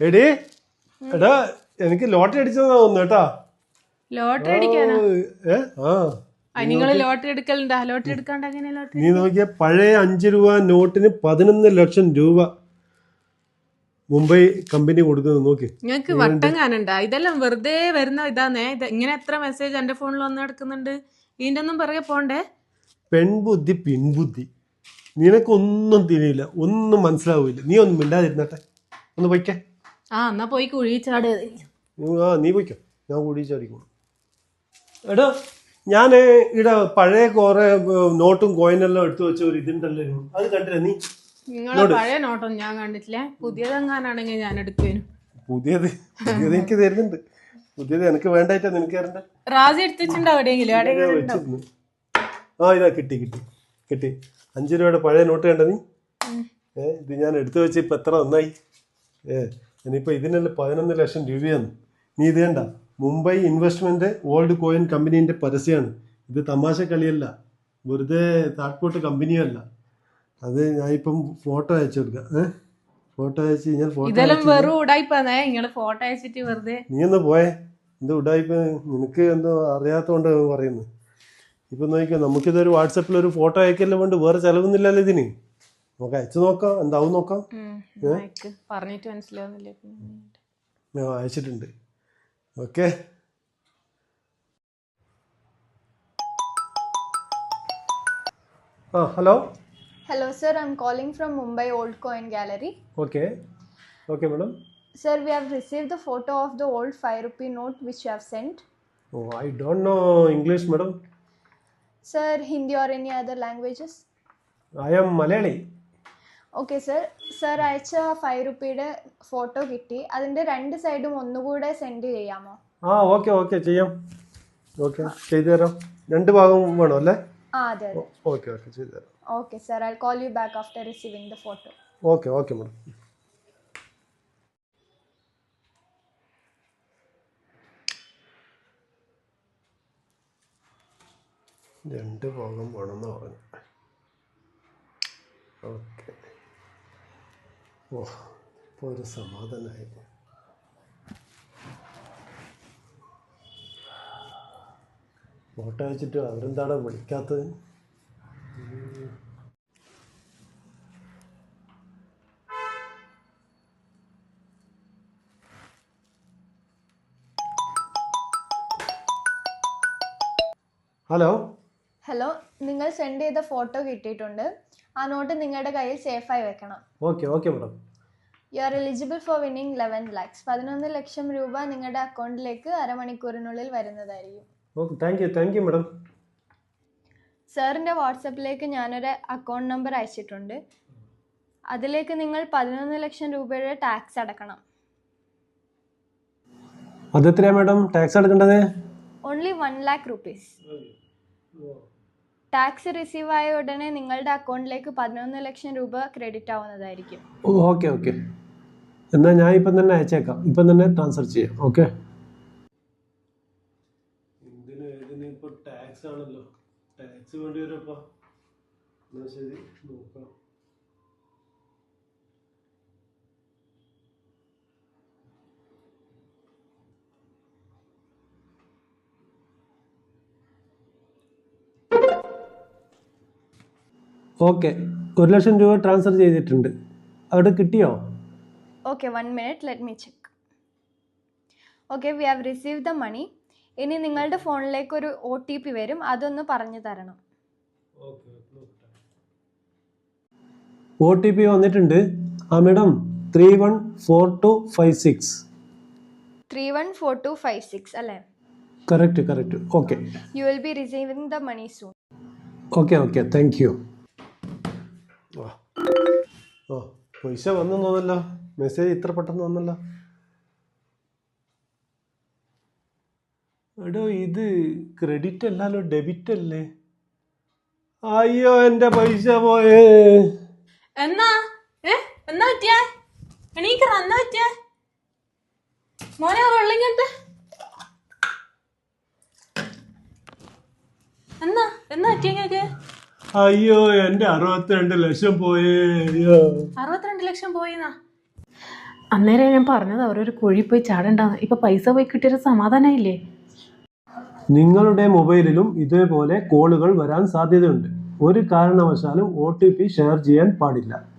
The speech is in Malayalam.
എടി എടാ എനിക്ക് ലോട്ടറി അടിച്ചതാ തോന്നുന്നു കേട്ടാ. ലോട്ടറി അടിക്കാനാ? ഏ ആ. നിങ്ങൾ ലോട്ടറി എടുക്കലുണ്ടാ? ലോട്ടറി എടുക്കാണ്ട് എങ്ങനെ ലോട്ടറി നീ നോക്കിയ പഴയ അഞ്ച് രൂപ നോട്ടിന് പതിനൊന്ന് ലക്ഷം രൂപ മുംബൈ കമ്പനി കൊടുക്കുന്നത് നോക്കി. നിങ്ങൾക്ക് വട്ടം കാണണ്ട ഇതെല്ലാം വെറുതെ വരുന്ന ഇതാന്നേ. ഇത് ഇങ്ങനെ എത്ര മെസ്സേജ് എന്റെ ഫോണിൽ വന്ന് കിടക്കുന്നുണ്ട്? ഇതിന്റെ ഒന്നും പറയ പോണ്ടേ? പെൺബുദ്ധി പിൻബുദ്ധി. നിനക്കൊന്നും തിരിയില്ല. ഒന്നും മനസ്സിലാവില്ല. നീ ഒന്നും മിണ്ടാതിരുന്നട്ടെ. ഒന്ന് പൊയ്ക്കേ. ആ എന്നാ പോയി കുഴി ചാട് ആ നീ പൊയ്ക്കോ. ഞാൻ കുഴി ചാടിക്കോളൂ എടാ ഞാൻ ഇവിടെ പഴയ കുറെ നോട്ടും കോയിനെല്ലാം എടുത്തു വെച്ച ഒരു ഇതുണ്ടല്ലോ അത് കണ്ടില്ല നീ? നിങ്ങളെ പഴയ നോട്ടൊന്നും ഞാൻ കണ്ടിട്ടില്ല. പുതിയതെങ്ങാനാണെങ്കിൽ ഞാൻ എടുക്കുവേനു പുതിയത് പുതിയത് എനിക്ക് തരുന്നുണ്ട്. പുതിയത് എനിക്ക് വേണ്ടായിട്ടാ നിനക്ക് തരണ്ട? റാസി എടുത്തിട്ടുണ്ടോ എവിടെയെങ്കിലും? ആ ഇതാ കിട്ടി കിട്ടി കിട്ടി. അഞ്ച് രൂപയുടെ പഴയ നോട്ട് കണ്ട നീ? ഏ ഇത് ഞാൻ എടുത്തു വെച്ച് ഇപ്പം എത്ര നന്നായി. ഏ ഇനിയിപ്പോൾ ഇതിനെല്ലാം പതിനൊന്ന് ലക്ഷം രൂപയാണ്. നീ ഇത് വേണ്ട മുംബൈ ഇൻവെസ്റ്റ്മെന്റ് ഓൾഡ് കോയിൻ കമ്പനീന്റെ പരസ്യമാണ് ഇത് തമാശ കളിയല്ല വെറുതെ താട്ട്പോട്ട് കമ്പനിയല്ല അത് ഞാൻ ഇപ്പം ഫോട്ടോ അയച്ചു കൊടുക്കാം. ഏഹ് ഫോട്ടോ അയച്ചു കഴിഞ്ഞാൽ ഫോട്ടോ അയച്ചിട്ട് വെറുതെ. നീ ഒന്ന് പോയേ. എന്ത് ഉടായിപ്പ്? നിനക്ക് എന്തോ അറിയാത്തോണ്ട് പറയുന്നു. ഇപ്പം നോക്കിയാൽ നമുക്കിതൊരു വാട്സപ്പിൽ ഒരു ഫോട്ടോ അയക്കലും കൊണ്ട് വേറെ ചിലവൊന്നുമില്ലല്ലോ ഇതിന്. നമുക്ക് അയച്ചു നോക്കാം എന്താവും നോക്കാം ഉം, അയക്ക്. പറഞ്ഞിട്ട് മനസ്സിലാവുന്നില്ല പിന്നെ. ഞാൻ അയച്ചിട്ടുണ്ട് ഓക്കെ ആ hello Hello, sir. I'm calling from Mumbai Old Coin Gallery. Okay okay madam Sir, we have received the photo of the old 5 rupee note which you have sent. Oh I don't know English madam Sir, Hindi or any other languages? I am Malayali Okay sir sir അയച്ച ഫൈവ് റുപ്പിയുടെ ഫോട്ടോ കിട്ടി. അതിന്റെ രണ്ട് സൈഡും ഒന്നുകൂടെ സെൻഡ് ചെയ്യാമോ? ആ ഓക്കെ ഓക്കെ ചെയ്യാം. ഓക്കെ ചെയ്തു തരാം. രണ്ട് ഭാഗവും വേണോ അല്ലേ? ആ അതെ അതെ. ഓക്കെ ഓക്കെ ചെയ്തു തരാം. Okay sir I call you back after receiving the photo okay okay madam രണ്ട് ഭാഗം വേണമെന്ന് പറഞ്ഞു. ഓക്കെ ഓ ഇപ്പോൾ ഒരു സമാധാനമായി ഫോട്ടോ വെച്ചിട്ട് അവരെന്താണ് വിളിക്കാത്തത്? ഹലോ? ഹലോ നിങ്ങൾ സെൻഡ് ചെയ്ത ഫോട്ടോ കിട്ടിയിട്ടുണ്ട്. ആ നോട്ട് നിങ്ങളുടെ കയ്യിൽ സേഫ് ആയി വെക്കണം. Okay okay madam you are eligible for winning eleven lakhs പതിനൊന്ന് ലക്ഷം രൂപ നിങ്ങളുടെ അക്കൗണ്ടിലേക്ക് അരമണിക്കൂറിനുള്ളിൽ വരുന്നതായിരിക്കും. Okay thank you thank you madam സാറിന്റെ വാട്സപ്പിലേക്ക് ഞാനൊരു അക്കൗണ്ട് നമ്പർ അയച്ചിട്ടുണ്ട്. അതിലേക്ക് നിങ്ങൾ പതിനൊന്ന് ലക്ഷം രൂപയുടെ ടാക്സ് അടക്കണം. അത് എത്രയാ madam tax അടക്കേണ്ടത് only one lakh rupees tax receive ആയ ഉടനെ നിങ്ങളുടെ അക്കൗണ്ടിലേക്ക് പതിനൊന്ന് ലക്ഷം രൂപ ക്രെഡിറ്റ് ആവുന്നതായിരിക്കും. ഓക്കെ ഓക്കെ എന്നാൽ ഞാൻ ഇപ്പം തന്നെ അയച്ചേക്കാം. ഇപ്പം തന്നെ ട്രാൻസ്ഫർ ചെയ്യാം ഓക്കെ ടാക്സ് ആണല്ലോ? ടാക്സ് വേണ്ടി വരുമപ്പോൾ എന്നാൽ ശരി നോക്കാം ഓക്കെ. ഒരു ലക്ഷം രൂപ ട്രാൻസ്ഫർ ചെയ്തിട്ടുണ്ട്. അവിടെ കിട്ടിയോ? Okay one minute let me check okay we have receive the money ഇനി നിങ്ങളുടെ ഫോണിലേക്ക് ഒരു ഒ ടി പി വരും. അതൊന്ന് പറഞ്ഞു തരണം. ഒ ടി പി വന്നിട്ടുണ്ട്. ആ madam three one four two five six three one four two five six അല്ലേ? Correct correct okay you will be receiving the money soon okay okay thank you ഓ പൈസ വന്നു തോന്നല്ലോ മെസ്സേജ് ഇത്ര പെട്ടെന്ന് വന്നല്ലോ. എടോ ഇത് ക്രെഡിറ്റ് അല്ലല്ലോ ഡെബിറ്റ് അല്ലേ? അയ്യോ എന്റെ പൈസ പോയേ. എന്നാ? എന്നാ പറ്റിയേ? എന്നാ മോനെ എന്നാ എന്നാ പറ്റിയ അയ്യോ എന്റെ അറുപത്തിരണ്ട് ലക്ഷം പോയേ. അയ്യോ. അറുപത്തിരണ്ട് ലക്ഷം പോയിന്നാ? അന്നേരം ഞാൻ പറഞ്ഞത് അവരൊരു കുഴി പോയി ചാടണ്ടെന്ന്. ഇപ്പൊ പൈസ പോയി കിട്ടിയൊരു സമാധാനമില്ലേ? നിങ്ങളുടെ മൊബൈലിലും ഇതേപോലെ കോളുകൾ വരാൻ സാധ്യതയുണ്ട്. ഒരു കാരണവശാലും ഒ ടി പി ഷെയർ ചെയ്യാൻ പാടില്ല.